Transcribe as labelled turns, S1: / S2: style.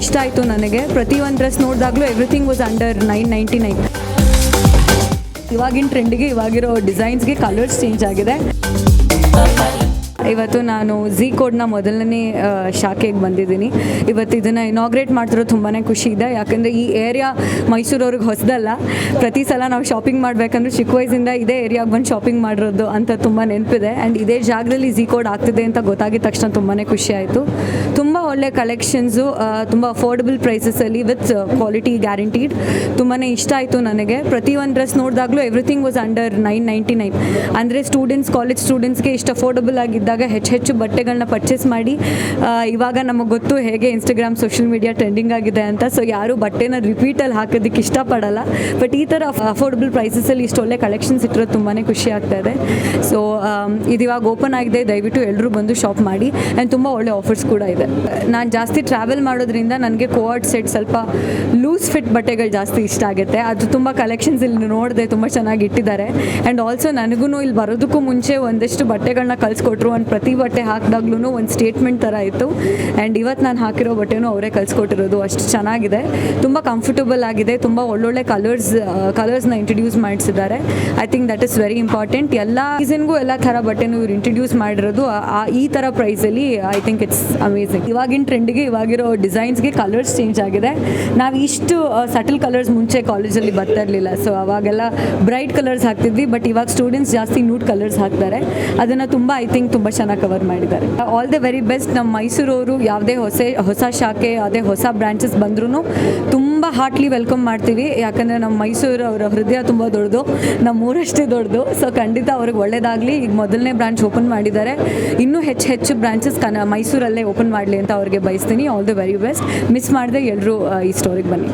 S1: ಇಷ್ಟ ಆಯಿತು ನನಗೆ. ಪ್ರತಿ ಒಂದು dress ನೋಡಿದಾಗಲೂ everything was under nine ninety nine ಇವಾಗಿನ ಟ್ರೆಂಡಿಗೆ ಇವಾಗಿರೋ ಡಿಸೈನ್ಸ್ಗೆ ಕಲರ್ಸ್ ಚೇಂಜ್ ಆಗಿದೆ. ಇವತ್ತು ನಾನು ಝೀ ಕೋಡ್ನ ಮೊದಲನೇ ಶಾಖೆಗೆ ಬಂದಿದ್ದೀನಿ. ಇವತ್ತು ಇದನ್ನು ಇನಾಗ್ರೇಟ್ ಮಾಡ್ತಿರೋ ತುಂಬಾ ಖುಷಿ ಇದೆ. ಯಾಕಂದರೆ ಈ ಏರಿಯಾ ಮೈಸೂರವ್ರಿಗೆ ಹೊಸದಲ್ಲ. ಪ್ರತಿ ಸಲ ನಾವು ಶಾಪಿಂಗ್ ಮಾಡಬೇಕಂದ್ರೆ ಚಿಕ್ಕ ವಯಸ್ಸಿಂದ ಇದೇ ಏರಿಯಾಗೆ ಬಂದು ಶಾಪಿಂಗ್ ಮಾಡಿರೋದು ಅಂತ ತುಂಬ ನೆನಪಿದೆ. ಆ್ಯಂಡ್ ಇದೇ ಜಾಗದಲ್ಲಿ ಝೀ ಕೋಡ್ ಆಗ್ತಿದೆ ಅಂತ ಗೊತ್ತಾಗಿದ ತಕ್ಷಣ ತುಂಬಾ ಖುಷಿ ಆಯಿತು. ತುಂಬ ಒಳ್ಳೆ ಕಲೆಕ್ಷನ್ಸು ತುಂಬ ಅಫೋರ್ಡಬಲ್ ಪ್ರೈಸಸಲ್ಲಿ ವಿತ್ ಕ್ವಾಲಿಟಿ ಗ್ಯಾರಂಟೀಡ್ ತುಂಬಾ ಇಷ್ಟ ಆಯಿತು ನನಗೆ. ಪ್ರತಿ ಒಂದು dress ನೋಡಿದಾಗಲೂ everything was under nine ninety nine ಅಂದರೆ ಸ್ಟೂಡೆಂಟ್ಸ್ ಕಾಲೇಜ್ ಸ್ಟೂಡೆಂಟ್ಸ್ಗೆ ಇಷ್ಟು ಅಫೋರ್ಡಬಲ್ ಆಗಿದ್ದಾಗ ಹೆಚ್ಚು ಹೆಚ್ಚು ಬಟ್ಟೆಗಳನ್ನ ಪರ್ಚೇಸ್ ಮಾಡಿ ಇವಾಗ ನಮಗೆ ಗೊತ್ತು ಹೇಗೆ ಇನ್ಸ್ಟಾಗ್ರಾಮ್ ಸೋಷಿಯಲ್ ಮೀಡಿಯಾ ಟ್ರೆಂಡಿಂಗ್ ಆಗಿದೆ ಅಂತ. ಸೊ ಯಾರು ಬಟ್ಟೆನ ರಿಪೀಟಲ್ಲಿ ಹಾಕೋದಕ್ಕೆ ಇಷ್ಟಪಡಲ್ಲ. ಬಟ್ ಈ ಥರ ಅಫೋರ್ಡಬಲ್ ಪ್ರೈಸಸಲ್ಲಿ ಇಷ್ಟು ಒಳ್ಳೆ ಕಲೆಕ್ಷನ್ಸ್ ಇಟ್ಟಿರೋದು ತುಂಬಾ ಖುಷಿ ಆಗ್ತಾ ಇದೆ. ಸೊ ಇದು ಇವಾಗ ಓಪನ್ ಆಗಿದೆ. ದಯವಿಟ್ಟು ಎಲ್ಲರೂ ಬಂದು ಶಾಪ್ ಮಾಡಿ. ಆ್ಯಂಡ್ ತುಂಬ ಒಳ್ಳೆ ಆಫರ್ಸ್ ಕೂಡ ಇದೆ. ನಾನು ಜಾಸ್ತಿ ಟ್ರಾವೆಲ್ ಮಾಡೋದ್ರಿಂದ ನನಗೆ ಕೋಆರ್ಡ್ ಸೆಟ್ ಸ್ವಲ್ಪ ಲೂಸ್ ಫಿಟ್ ಬಟ್ಟೆಗಳು ಜಾಸ್ತಿ ಇಷ್ಟ ಆಗುತ್ತೆ. ಅದು ತುಂಬ ಕಲೆಕ್ಷನ್ಸ್ ಇಲ್ಲಿ ನೋಡಿದೆ ತುಂಬ ಚೆನ್ನಾಗಿ ಇಟ್ಟಿದ್ದಾರೆ. ಆ್ಯಂಡ್ ಆಲ್ಸೋ ನನಗೂ ಇಲ್ಲಿ ಬರೋದಕ್ಕೂ ಮುಂಚೆ ಒಂದಷ್ಟು ಬಟ್ಟೆಗಳನ್ನ ಕಳಿಸ್ಕೊಟ್ರು ಒಂದು ಪ್ರತಿ ಬಟ್ಟೆ ಹಾಕಿದಾಗ್ಲೂ ಒಂದು ಸ್ಟೇಟ್ಮೆಂಟ್ ಥರ ಇತ್ತು. ಆ್ಯಂಡ್ ಇವತ್ತು ನಾನು ಹಾಕಿರೋ ಬಟ್ಟೆನೂ ಅವರೇ ಕಲಿಸ್ಕೊಟ್ಟಿರೋದು. ಅಷ್ಟು ಚೆನ್ನಾಗಿದೆ. ತುಂಬ ಕಂಫರ್ಟಬಲ್ ಆಗಿದೆ. ತುಂಬ ಒಳ್ಳೊಳ್ಳೆ ಕಲರ್ಸ್ ಕಲರ್ಸ್ನ ಇಂಟ್ರಡ್ಯೂಸ್ ಮಾಡಿಸಿದ್ದಾರೆ. I think that is very important ಎಲ್ಲ ಸೀಸನ್ಗೂ ಎಲ್ಲ ಥರ ಬಟ್ಟೆನೂ ಇವ್ರು ಇಂಟ್ರಡ್ಯೂಸ್ ಮಾಡಿರೋದು. ಈ ಥರ ಪ್ರೈಸಲ್ಲಿ ಐ ಥಿಂಕ್ ಇಟ್ಸ್ ಅಮೇಝಿಂಗ್ ಇವಾಗಿನ ಟ್ರೆಂಡಿಗೆ ಇವಾಗಿರೋ ಡಿಸೈನ್ಸ್ಗೆ ಕಲರ್ಸ್ ಚೇಂಜ್ ಆಗಿದೆ. ನಾವು ಇಷ್ಟು ಸಟಲ್ ಕಲರ್ಸ್ ಮುಂಚೆ ಕಾಲೇಜಲ್ಲಿ ಬರ್ತಾ ಇರಲಿಲ್ಲ. ಸೊ ಅವಾಗೆಲ್ಲ ಬ್ರೈಟ್ ಕಲರ್ಸ್ ಹಾಕ್ತಿದ್ವಿ. ಬಟ್ ಇವಾಗ ಸ್ಟೂಡೆಂಟ್ಸ್ ಜಾಸ್ತಿ ನ್ಯೂಡ್ ಕಲರ್ಸ್ ಹಾಕ್ತಾರೆ. ಅದನ್ನು ತುಂಬ ಐ ಥಿಂಕ್ ತುಂಬ ಚೆನ್ನಾಗಿ ಕವರ್ ಮಾಡಿದ್ದಾರೆ. ಆಲ್ ದ ವೆರಿ ಬೆಸ್ಟ್ ನಮ್ಮ ಮೈಸೂರವರು ಯಾವುದೇ ಹೊಸ ಹೊಸ ಶಾಖೆ, ಯಾವುದೇ ಹೊಸ ಬ್ರಾಂಚಸ್ ಬಂದ್ರೂ ತುಂಬ ಹಾರ್ಟ್ಲಿ ವೆಲ್ಕಮ್ ಮಾಡ್ತೀವಿ. ಯಾಕಂದರೆ ನಮ್ಮ ಮೈಸೂರು ಅವರ ಹೃದಯ ತುಂಬ ದೊಡ್ಡದು, ನಮ್ಮ ಊರಷ್ಟೇ ದೊಡ್ಡದು. ಸೊ ಖಂಡಿತ ಅವ್ರಿಗೆ ಒಳ್ಳೇದಾಗಲಿ. ಈಗ ಮೊದಲನೇ ಬ್ರಾಂಚ್ ಓಪನ್ ಮಾಡಿದ್ದಾರೆ. ಇನ್ನೂ ಹೆಚ್ಚು ಹೆಚ್ಚು ಬ್ರಾಂಚಸ್ ಕನ, ಮೈಸೂರಲ್ಲೇ ಓಪನ್ ಮಾಡಲಿ ಅಂತ ಅವ್ರಿಗೆ ಬಯಸ್ತೀನಿ. All the very best miss ಮಾಡಿದೆ ಎಲ್ಲರೂ ಈ ಸ್ಟೋರಿಗೆ ಬನ್ನಿ.